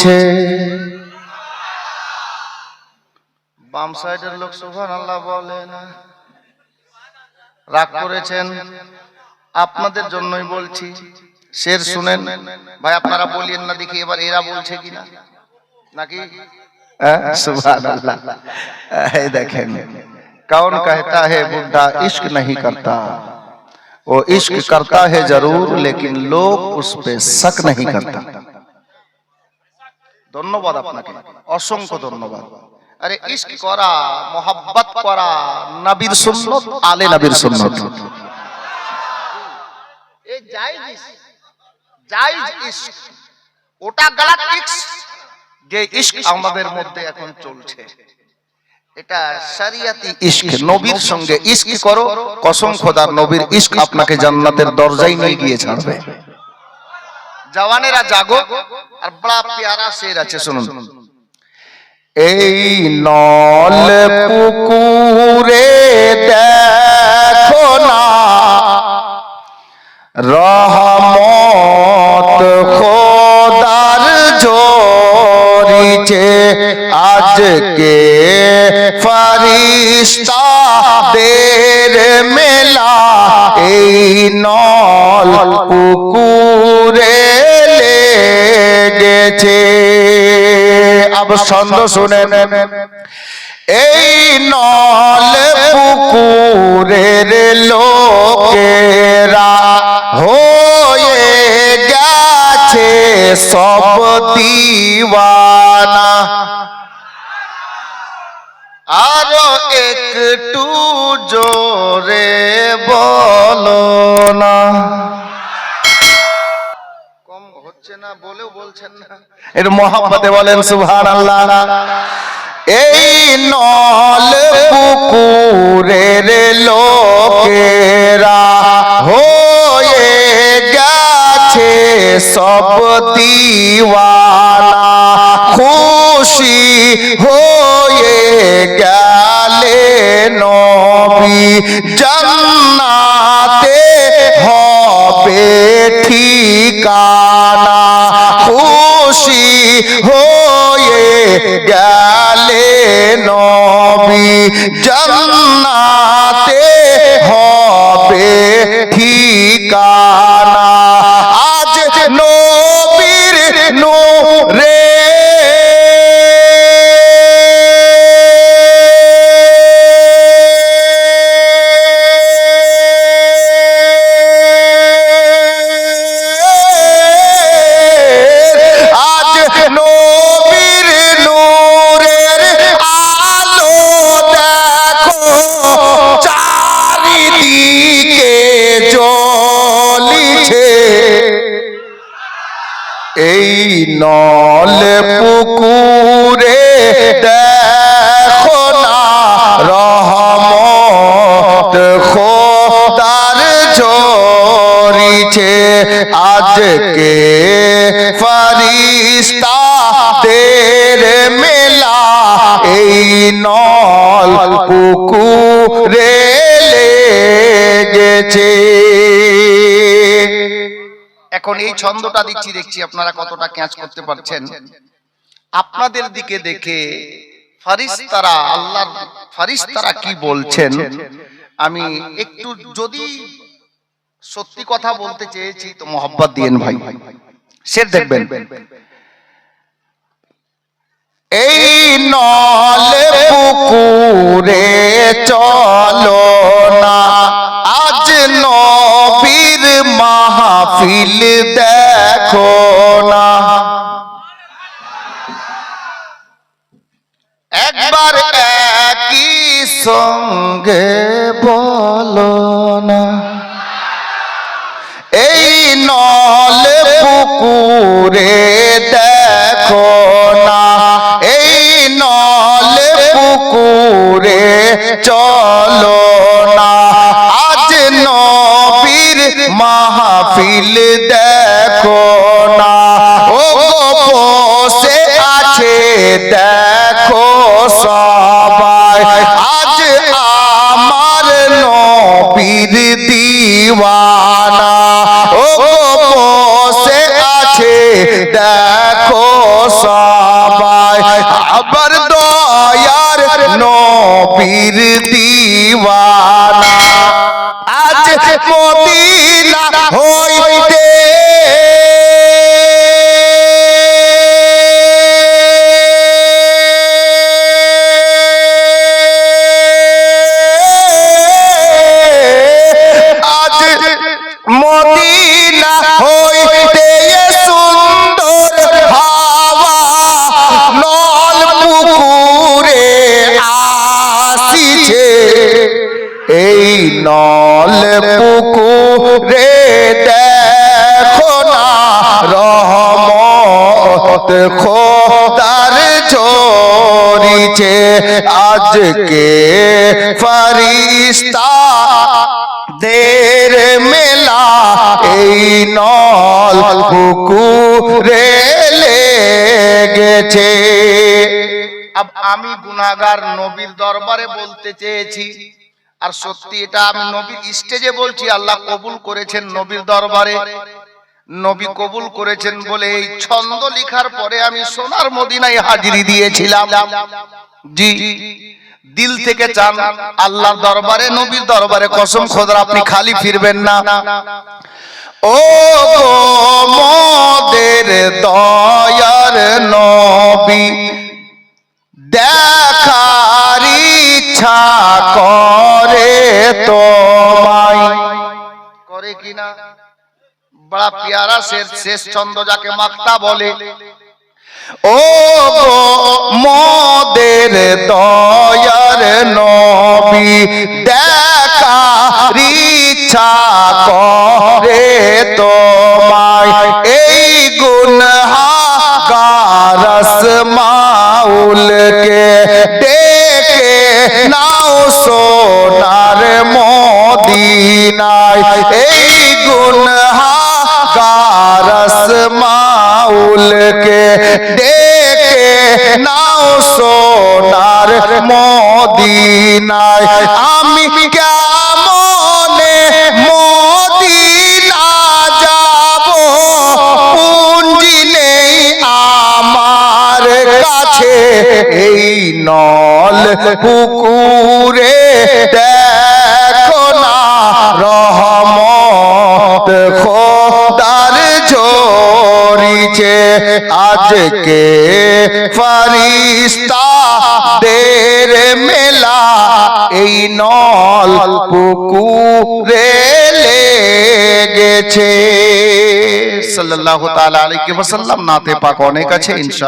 বলছে বাম সাইডের লোক সুভান আল্লাহ বলে না রাগ করেছেন আপনাদের জন্যই বলছি শের শুনেন ভাই আপনারা বলিয়েন না দেখি এবার এরা বলছে কিনা নাকি দেখেন कौन कहता है बुढ़ा इश्क नहीं करता वो इश्क करता है ज़रूर लेकिन लोग उस पर शक नहीं करता ধন্যবাদ আপনাকে। অসংখ্য ধন্যবাদ। আরে ইশক করা মোহাব্বত করা নবীর সুন্নত আলে নবীর সুন্নত। এই জায়েজ জায়েজ ইশক। ওটা গলত ইশক। যে ইশক আমাদের মধ্যে এখন চলছে। এটা শরিয়াতি ইশক। নবীর সঙ্গে ইশক করো কসম খোদার নবীর ইশক আপনাকে জান্নাতের দরজায় নিয়ে গিয়ে ছাড়বে। জওয়ানেরা জাগো আর বড় প্যারা শের আছে শুনুন এই নল পুকুরে দেখো না। রহমত খোদার জোরিছে আজকে ফরিস্তা দের মেলা। এই নল পুকুরে লেগেছে আব ছন্দ শুনেন। এই নল পুকুরের লোকেরা হয়ে গেছে সব দিওয়ানা। আরও একটু জোরে বলো না। বলেও বলছেন না। এর মোহাম্মতে বলেন সুভান আল্লাহ এই নল পুকুরের লোকেরা হয়ে গেছে সব খুশি হয়ে গেলে নবী জান্নাতে হবে ঠিকানা গেলে নবী জান্নাতে হবে ঠিকানা। নল পুকুরে দেখো না রহমত খোদার ঝরিছে আজকে ফরিস্তা দের মেলা। এই নল পুকুরে লেগেছে। এখন এই ছন্দটা দিচ্ছি দেখছি আপনারা কতটা ক্যাচ করতে পারছেন। আপনাদের দিকে দেখে ফারিস্তারা আল্লাহ ফারিস্তারা কি বলছেন? আমি একটু যদি সত্যি কথা বলতে চেয়েছি তো মোহাব্বত দিয়েন ভাই। সে দেখবেন। এই নল পুকুরে চলো না। মাহফিল দেখো না। একবার একই সঙ্গে বলো না। এই নল পুকুরে দেখো না। এই নল পুকুরে চলো মাহফিল দেখো না। ও গো আছে দেখো। আজকে ফরিস্তা দের মেলা এই নল পুকুরে লেগেছে। আমি গুনাগার নবীর দরবারে বলতে চেয়েছি, আর সত্যি এটা আমি নবীর স্টেজে বলছি, আল্লাহ কবুল করেছেন নবীর দরবারে। নবী কবুল করেছেন বলে এই ছন্দ লিখার পরে আমি সোনার মদিনায় হাজিরি দিয়েছিলাম। জি। দিল থেকে চান আল্লাহর দরবারে, নবীর দরবারে কসম খোদার, আপনি খালি ফিরবেন না। ও মোদের দয়ার নবী, দেখার ইচ্ছা করে তোমায়। করে কিনা? বড়া পিয়ারা শেষ শেষ ছন্দ যাকে মাক্তা বলে। ও মদের দয়ার নবী দেখার ইচ্ছা করে তোমায়। এই গুনহাগারস ডেকে নাও সোনার মদিনায়। আমি কেমনে মদিনা যাব? পুঞ্জি নেই আমার কাছে এই নল পুকুরে দেখো না রহমত খোদার ঝরিছে আজকে ফারিস্তা দের মেলা, এই নল পুকুরে লেগেছে। সাল্লাল্লাহু তাআলা আলাইহি ওয়াসাল্লাম নাতে পাক অনেক আছে ইনশা